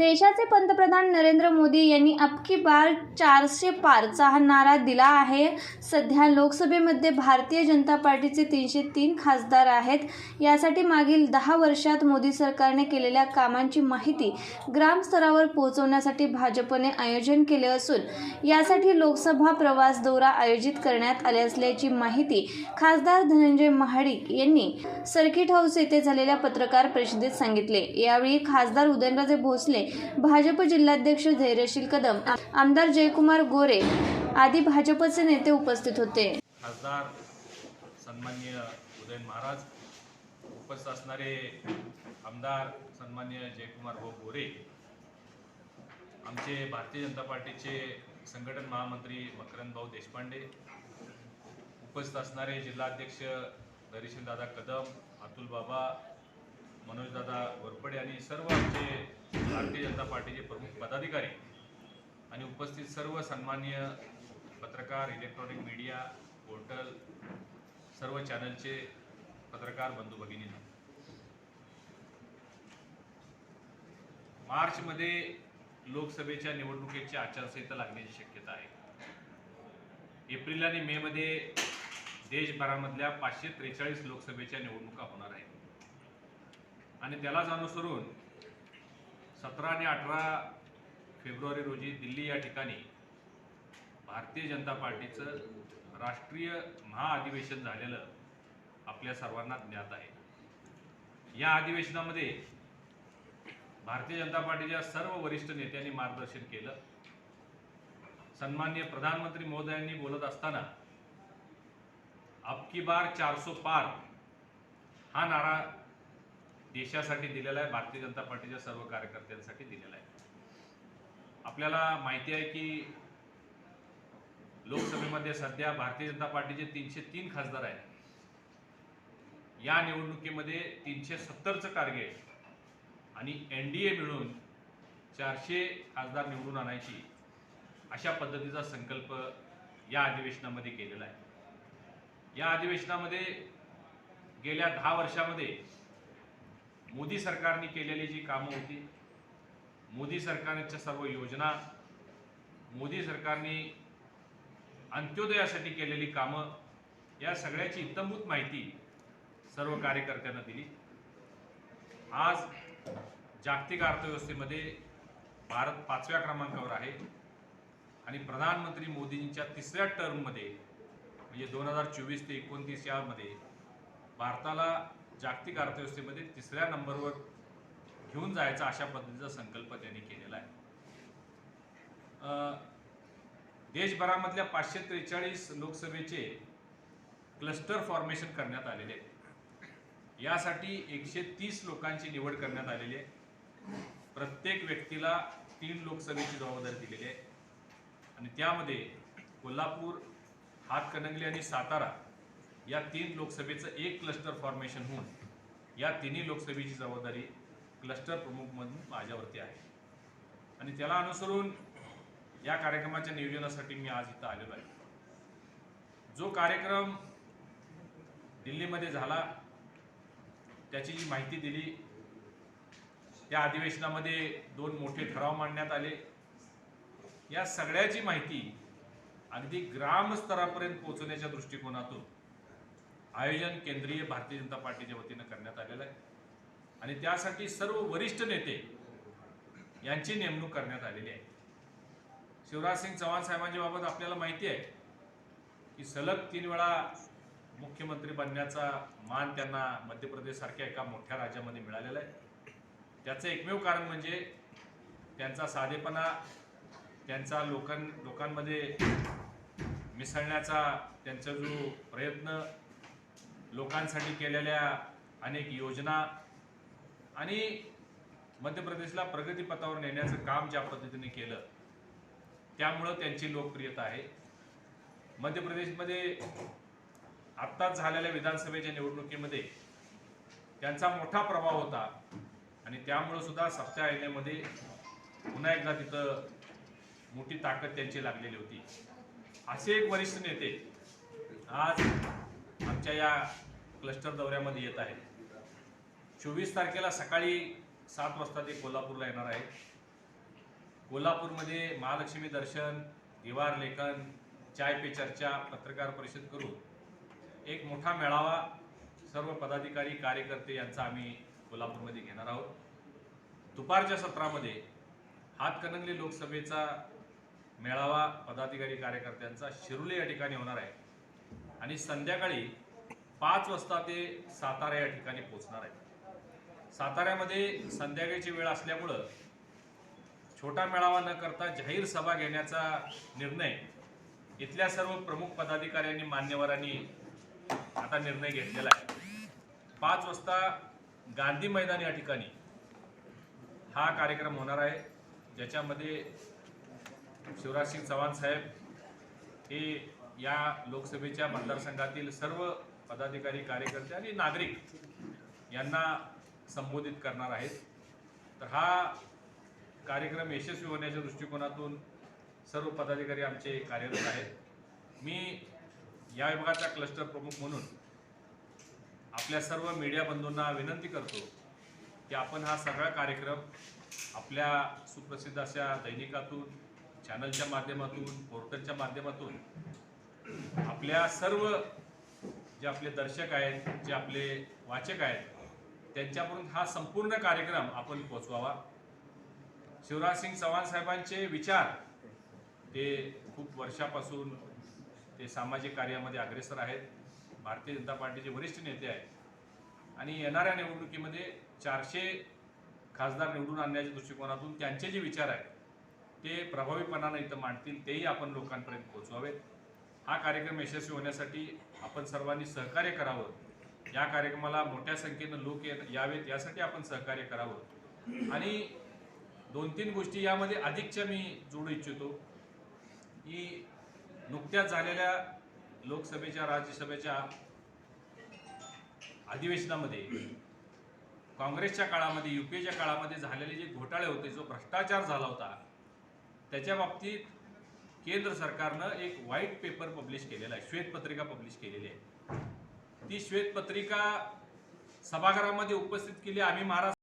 देशाचे पंतप्रधान नरेंद्र मोदी यांनी अबकी बार चारशे पारचा हा नारा दिला आहे. सध्या लोकसभेमध्ये भारतीय जनता पार्टीचे तीनशे तीन खासदार आहेत. यासाठी मागील दहा वर्षात मोदी सरकारने केलेल्या कामांची माहिती ग्रामस्तरावर पोहोचवण्यासाठी भाजपने आयोजन केले असून यासाठी लोकसभा प्रवास दौरा आयोजित करण्यात आले असल्याची माहिती खासदार धनंजय महाडिक यांनी सर्किट हाऊस येथे झालेल्या पत्रकार परिषदेत सांगितले. यावेळी खासदार उदयनराजे भोसले भाजप जिल्हाध्यक्ष धैर्यशील कदम आमदार जयकुमार गोरे आदी भाजपचे नेते उपस्थित होते. खासदार सन्माननीय उदयन महाराज उपस्थित असणारे आमदार सन्माननीय जयकुमार भाऊ गोरे आमचे भारतीय जनता पार्टीचे संघटन महामंत्री मकरंद भाऊ देशपांडे उपस्थित असणारे जिल्हाध्यक्ष दादा कदम अतुल बाबा मनोजदादा घोरपडे आणि सर्व आमचे भारतीय जनता पार्टीचे प्रमुख पदाधिकारी आणि उपस्थित सर्व सन्माननीय पत्रकार इलेक्ट्रॉनिक मीडिया पोर्टल सर्व चॅनलचे पत्रकार बंधू भगिनींना मार्चमध्ये लोकसभेच्या निवडणुकीची आचारसंहिता लागण्याची शक्यता आहे. एप्रिल आणि मे मध्ये देशभरामधल्या पाचशे त्रेचाळीस लोकसभेच्या निवडणुका होणार आहेत. आणि त्यालाच अनुसरून सतरा आणि अठरा फेब्रुवारी रोजी दिल्ली या ठिकाणी भारतीय जनता पार्टीचं राष्ट्रीय महाअधिवेशन झालेलं आपल्या सर्वांना ज्ञात आहे. या अधिवेशनामध्ये भारतीय जनता पार्टीच्या सर्व वरिष्ठ नेत्यांनी मार्गदर्शन केलं. सन्माननीय प्रधानमंत्री महोदयांनी बोलत असताना अबकी बार चारसो पार हा नारा देशासाठी दिलेला आहे भारतीय जनता पार्टीच्या सर्व कार्यकर्त्यांसाठी दिलेला आहे. आपल्याला माहिती आहे की लोकसभेमध्ये सध्या भारतीय जनता पार्टीचे तीनशे तीन खासदार आहेत. या निवडणुकीमध्ये तीनशे सत्तरचं टार्गेट आणि एन डी ए मिळून चारशे खासदार निवडून आणायची अशा पद्धतीचा संकल्प या अधिवेशनामध्ये केलेला आहे. या अधिवेशनामध्ये गेल्या दहा वर्षामध्ये मोदी सरकारने केलेली जी कामं होती मोदी सरकारच्या सर्व योजना मोदी सरकारने अंत्योदयासाठी केलेली कामं या सगळ्याची इत्तमभूत माहिती सर्व कार्यकर्त्यांना दिली. आज जागतिक अर्थव्यवस्थेमध्ये भारत पाचव्या क्रमांकावर आहे आणि प्रधानमंत्री मोदींच्या तिसऱ्या टर्ममध्ये म्हणजे दोन हजार चोवीस ते एकोणतीस यामध्ये भारताला जागतिक अर्थव्यवस्थेमध्ये तिसऱ्या नंबरवर घेऊन जायचा अशा पद्धतीचा संकल्प त्यांनी केलेला आहे. देशभरामधल्या पाचशे त्रेचाळीस लोकसभेचे क्लस्टर फॉर्मेशन करण्यात आलेले आहे. यासाठी एकशे तीस लोकांची निवड करण्यात आलेली आहे. प्रत्येक व्यक्तीला तीन लोकसभेची जबाबदारी दिलेली आहे. आणि त्यामध्ये कोल्हापूर हातकणंगले आणि सातारा या तीन लोकसभेचं एक क्लस्टर फॉर्मेशन होऊन या तिन्ही लोकसभेची जबाबदारी क्लस्टर प्रमुख म्हणून माझ्यावरती आहे. आणि त्याला अनुसरून या कार्यक्रमाच्या नियोजनासाठी मी आज इथं आलेलो आहे. जो कार्यक्रम दिल्लीमध्ये झाला त्याची जी माहिती दिली त्या अधिवेशनामध्ये दोन मोठे ठराव मांडण्यात आले. या सगळ्याची माहिती अगदी ग्रामस्तरापर्यंत पोहोचवण्याच्या दृष्टिकोनातून आयोजन केंद्रीय भारतीय जनता पार्टीच्या वतीनं करण्यात आलेलं आहे. आणि त्यासाठी सर्व वरिष्ठ नेते यांची नेमणूक करण्यात आलेली आहे. शिवराजसिंग चव्हाण साहेबांच्या बाबत आपल्याला माहिती आहे की सलग तीन वेळा मुख्यमंत्री बनण्याचा मान त्यांना मध्य प्रदेशसारख्या एका मोठ्या राज्यामध्ये मिळालेला आहे. त्याचं एकमेव कारण म्हणजे त्यांचा साधेपणा त्यांचा लोकां लोकांमध्ये मिसळण्याचा त्यांचा जो प्रयत्न लोकांसाठी केलेल्या अनेक योजना आणि मध्य प्रदेशला प्रगतीपथावर नेण्याचं काम ज्या पद्धतीने केलं त्यामुळं त्यांची लोकप्रियता आहे. मध्य प्रदेशमध्ये आत्ताच झालेल्या विधानसभेच्या निवडणुकीमध्ये त्यांचा मोठा प्रभाव होता आणि त्यामुळं सुद्धा सत्ता येण्यामध्ये पुन्हा एकदा तिथं मोठी ताकद त्यांची लागलेली होती. असे एक वरिष्ठ नेते आज आमच्या या क्लस्टर दौऱ्यामध्ये येत आहेत चोवीस तारखेला सकाळी सात वाजता ते कोल्हापूरला येणार आहेत कोल्हापूरमध्ये महालक्ष्मी दर्शन दिवार लेखन चाय पे चर्चा पत्रकार परिषद करून एक मोठा मेळावा सर्व पदाधिकारी कार्यकर्ते यांचा आम्ही कोल्हापूरमध्ये घेणार आहोत. दुपारच्या सत्रामध्ये हातकणंगले लोकसभेचा मेळावा पदाधिकारी कार्यकर्त्यांचा शिरुले या ठिकाणी होणार आहे. आणि संध्याकाळी पाच वाजता ते सातारा या ठिकाणी पोहोचणार आहे साताऱ्यामध्ये संध्याकाळची वेळ असल्यामुळं छोटा मेळावा न करता जाहीर सभा घेण्याचा निर्णय इथल्या सर्व प्रमुख पदाधिकाऱ्यांनी मान्यवरांनी आता निर्णय घेतलेला आहे. पाच वाजता गांधी मैदान या ठिकाणी हा कार्यक्रम होणार आहे ज्याच्यामध्ये शिवराजसिंग चव्हाण साहेब हे या लोकसभेच्या मतदारसंघातील सर्व पदाधिकारी कार्यकर्ते आणि नागरिक यांना संबोधित करणार आहेत. तर हा कार्यक्रम यशस्वी होण्याच्या दृष्टिकोनातून सर्व पदाधिकारी आमचे कार्यरत आहेत. मी या विभागाचा क्लस्टर प्रमुख म्हणून आपल्या सर्व मीडिया बंधूंना विनंती करतो की आपण हा सगळा कार्यक्रम आपल्या सुप्रसिद्ध अशा दैनिकातून चॅनलच्या माध्यमातून पोर्टलच्या माध्यमातून आपल्या सर्व जे आपले दर्शक आहेत जे आपले वाचक आहेत त्यांच्यापर्यंत हा संपूर्ण कार्यक्रम आपण पोचवावा. शिवराजसिंग चव्हाण साहेबांचे विचार ते खूप वर्षापासून ते सामाजिक कार्यामध्ये अग्रेसर आहेत. भारतीय जनता पार्टीचे वरिष्ठ नेते आहेत. आणि येणाऱ्या निवडणुकीमध्ये चारशे खासदार निवडून आणण्याच्या दृष्टिकोनातून त्यांचे जे विचार आहेत ते प्रभावीपणानं इथं मांडतील तेही आपण लोकांपर्यंत पोहोचवावेत हा कार्यक्रम यशस्वी होण्यासाठी आपण सर्वांनी सहकार्य करावं. या कार्यक्रमाला मोठ्या संख्येनं लोक येत यावेत यासाठी आपण सहकार्य करावं. आणि दोन तीन गोष्टी यामध्ये अधिकच्या मी जोडू इच्छितो. की नुकत्याच झालेल्या लोकसभेच्या राज्यसभेच्या अधिवेशनामध्ये काँग्रेसच्या काळामध्ये युपीएच्या काळामध्ये झालेले जे घोटाळे होते जो भ्रष्टाचार झाला होता त्याच्या बाबतीत केंद्र सरकारनं एक व्हाईट पेपर पब्लिश केलेला आहे श्वेतपत्रिका पब्लिश केलेली आहे. ती श्वेतपत्रिका सभागृहामध्ये उपस्थित केली आम्ही महाराष्ट्र